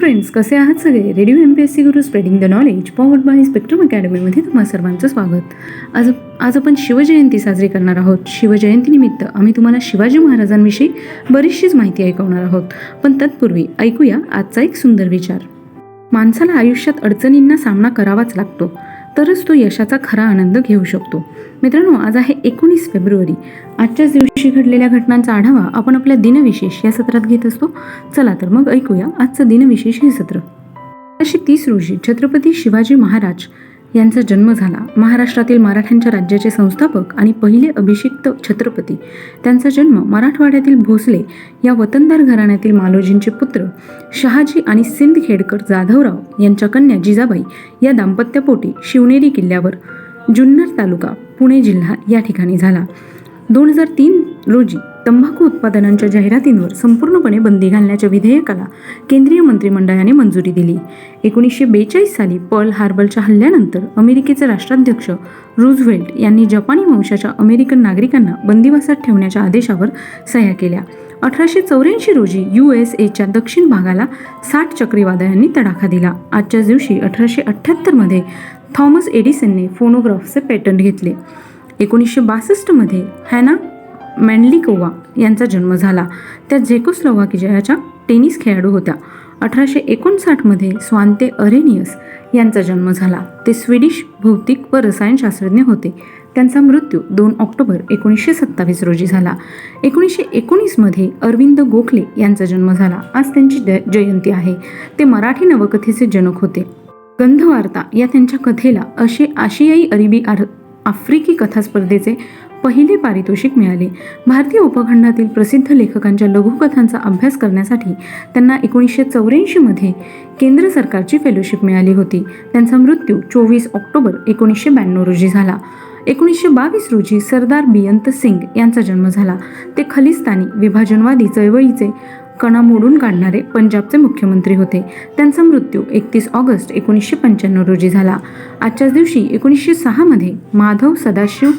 Friends कसे आहात सगळे? Radio M P S C Guru spreading the knowledge powered by spectrum अकॅडमीमध्ये तुम्हा सर्वांचं स्वागत. आज आज आपण शिवजयंती साजरी करणार आहोत. शिवजयंतीनिमित्त आम्ही तुम्हाला शिवाजी महाराजांविषयी बरीचशीच माहिती ऐकवणार आहोत. पण तत्पूर्वी ऐकूया आजचा एक सुंदर विचार. माणसाला आयुष्यात अडचणींना सामना करावाच लागतो. तरच तो यशाचा खरा आनंद घेऊ शकतो. मित्रांनो आज आहे एकोणीस फेब्रुवारी. आजच्याच दिवशी घडलेल्या घटनांचा आढावा आपण आपल्या दिनविशेष या सत्रात घेत असतो. चला तर मग ऐकूया आजचं दिनविशेष हे सत्र. अशी तीस रोजी छत्रपती शिवाजी महाराज यांचा जन्म झाला. महाराष्ट्रातील मराठ्यांच्या राज्याचे संस्थापक आणि पहिले अभिषिक्त छत्रपती. त्यांचा जन्म मराठवाड्यातील भोसले या वतनदार घराण्यातील मालोजींचे पुत्र शहाजी आणि सिंदखेडकर जाधवराव यांच्या कन्या जिजाबाई या दाम्पत्यापोटी शिवनेरी किल्ल्यावर जुन्नर तालुका पुणे जिल्हा या ठिकाणी झाला. दोन हजार तीन रोजी तंबाखू उत्पादनांच्या जाहिरातींवर संपूर्णपणे बंदी घालण्याच्या विधेयकाला केंद्रीय मंत्रिमंडळाने मंजुरी दिली. एकोणीसशे बेचाळीस साली पर्ल हार्बलच्या हल्ल्यानंतर अमेरिकेचे राष्ट्राध्यक्ष रुझवेल्ट यांनी जपानी वंशाच्या अमेरिकन नागरिकांना बंदिवासात ठेवण्याच्या आदेशावर सह्या केल्या. अठराशे चौऱ्याऐंशी रोजी यू एस एच्या दक्षिण भागाला साठ चक्रीवादळांनी तडाखा दिला. आजच्याच दिवशी अठराशे अठ्ठ्याहत्तरमध्ये थॉमस एडिसनने फोनोग्राफचे पेटंट घेतले. एकोणीसशे बासष्टमध्ये हॅना मॅनलिकोवा यांचा जन्म झाला. त्या झेकोस्लोवाकियाच्या टेनिस खेळाडू होत्या अठराशे एकोणसाठमध्ये स्वांते अरेनियस यांचा जन्म झाला. ते स्वीडिश भौतिक व रसायनशास्त्रज्ञ होते. त्यांचा मृत्यू दोन ऑक्टोबर एकोणीसशे सत्तावीस रोजी झाला. एकोणीसशे एकोणीसमध्ये अरविंद गोखले यांचा जन्म झाला. आज त्यांची जय- जयंती आहे. ते मराठी नवकथेचे जनक होते. गंधवार्ता या त्यांच्या कथेला असे आशियाई अरबी आर आफ्रिकी कथा स्पर्धेचे पहिले पारितोषिक मिळाले. भारतीय उपखंडातील प्रसिद्ध लेखकांच्या लघुकथांचा अभ्यास करण्यासाठी त्यांना एकोणीसशे चौऱ्याऐंशीमध्ये केंद्र सरकारची फेलोशिप मिळाली होती. त्यांचा मृत्यू चोवीस ऑक्टोबर एकोणीसशे ब्याण्णव रोजी झाला. एकोणीसशे बावीस रोजी सरदार बियंत सिंग यांचा जन्म झाला. ते खलिस्तानी विभाजनवादी चळवळीचे कणा मोडून काढणारे पंजाबचे मुख्यमंत्री होते. त्यांचा मृत्यू एकतीस ऑगस्ट एकोणीसशे पंच्याण्णव रोजी झाला. आजच्याच दिवशी एकोणीसशे सहामध्ये माधव सदाशिव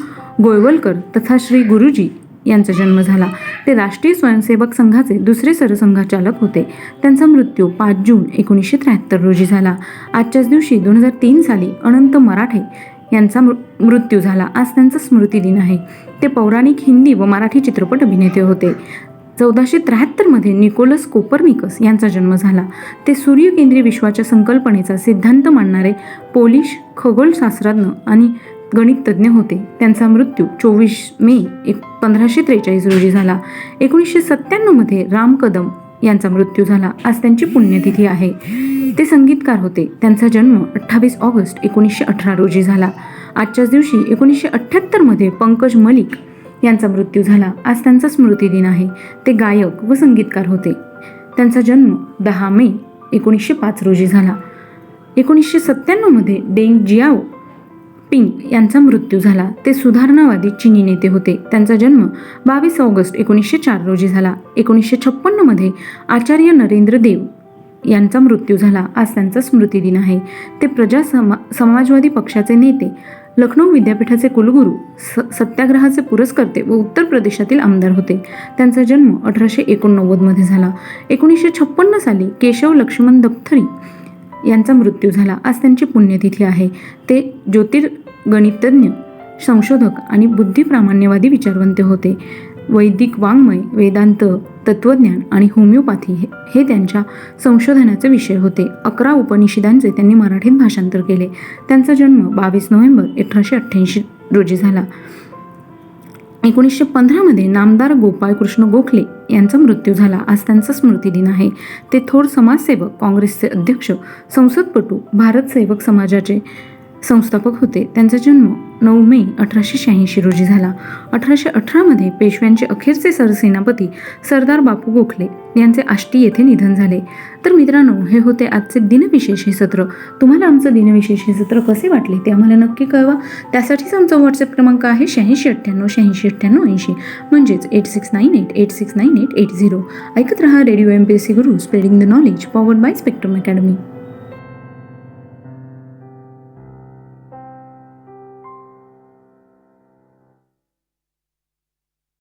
गोळवलकर तथा श्री गुरुजी यांचा जन्म झाला. ते राष्ट्रीय स्वयंसेवक संघाचे दुसरे सरसंघचालक होते. त्यांचा मृत्यू पाच जून एकोणीसशे त्र्याहत्तर रोजी झाला. आजच्याच दिवशी दोन हजार तीन साली अनंत मराठे यांचा मृ मृत्यू झाला. आज त्यांचा स्मृतिदिन आहे. ते पौराणिक हिंदी व मराठी चित्रपट अभिनेते होते. चौदाशे त्र्याहत्तरमध्ये निकोलस कोपर्निकस यांचा जन्म झाला. ते सूर्यकेंद्रीय विश्वाच्या संकल्पनेचा सिद्धांत मांडणारे पोलिश खगोलशास्त्रज्ञ आणि गणिततज्ञ होते. त्यांचा मृत्यू चोवीस मे एक पंधराशे त्रेचाळीस रोजी झाला. एकोणीसशे सत्त्याण्णवमध्ये राम कदम यांचा मृत्यू झाला. आज त्यांची पुण्यतिथी आहे. ते संगीतकार होते. त्यांचा जन्म अठ्ठावीस ऑगस्ट एकोणीसशे अठरा रोजी झाला. आजच्याच दिवशी एकोणीसशे अठ्ठ्याहत्तरमध्ये पंकज मलिक यांचा मृत्यू झाला. आज त्यांचा स्मृतिदिन आहे. ते गायक व संगीतकार होते. त्यांचा जन्म दहा मे एकोणीसशे पाच रोजी झाला. एकोणीसशे सत्त्याण्णवमध्ये डेंग जियाओ पिंग यांचा मृत्यू झाला. ते सुधारणावादी चिनी नेते होते. त्यांचा जन्म बावीस ऑगस्ट एकोणीसशे चार रोजी झाला. एकोणीसशे छप्पन्नमध्ये आचार्य नरेंद्र देव यांचा मृत्यू झाला. आज त्यांचा स्मृतिदिन आहे. ते प्रजा समा समाजवादी पक्षाचे नेते लखनौ विद्यापीठाचे कुलगुरू स सत्याग्रहाचे पुरस्कर्ते व उत्तर प्रदेशातील आमदार होते. त्यांचा जन्म अठराशे एकोणनव्वदमध्ये झाला. एकोणीसशे छप्पन्न साली केशव लक्ष्मण दप्तरी यांचा मृत्यू झाला. आज त्यांची पुण्यतिथी आहे. ते ज्योतिर्गणितज्ञ संशोधक आणि बुद्धिप्रामाण्यवादी विचारवंत होते. वैदिक वाङ्मय वेदांत तत्त्वज्ञान आणि होमिओपॅथी हे हे त्यांच्या संशोधनाचे विषय होते. अकरा उपनिषदांचे त्यांनी मराठीत भाषांतर केले. त्यांचा जन्म बावीस नोव्हेंबर अठराशे अठ्ठ्याऐंशी रोजी झाला. एकोणीसशे पंधरामध्ये नामदार गोपाळकृष्ण गोखले यांचा मृत्यू झाला. आज त्यांचा स्मृतिदिन आहे. ते थोर समाजसेवक काँग्रेसचे अध्यक्ष संसदपटू भारत सेवक समाजाचे संस्थापक होते. त्यांचा जन्म नऊ मे अठराशे शहाऐंशी रोजी झाला. अठराशे अठरामध्ये पेशव्यांचे अखेरचे सरसेनापती सरदार बापू गोखले यांचे आष्टी येथे निधन झाले. तर मित्रांनो हे होते आजचे दिनविशेष हे सत्र. तुम्हाला आमचं दिनविशेष हे सत्र कसे वाटले ते आम्हाला नक्की कळवा. त्यासाठीच आमचा व्हॉट्सअप क्रमांक आहे शहाऐंशी अठ्ठ्याण्णव शहाऐंशी अठ्ठ्याण्णव ऐंशी. म्हणजेच eight six nine eight eight six nine eight eight zero ऐकत रहा radio M P S C Guru spreading the knowledge powered by spectrum academy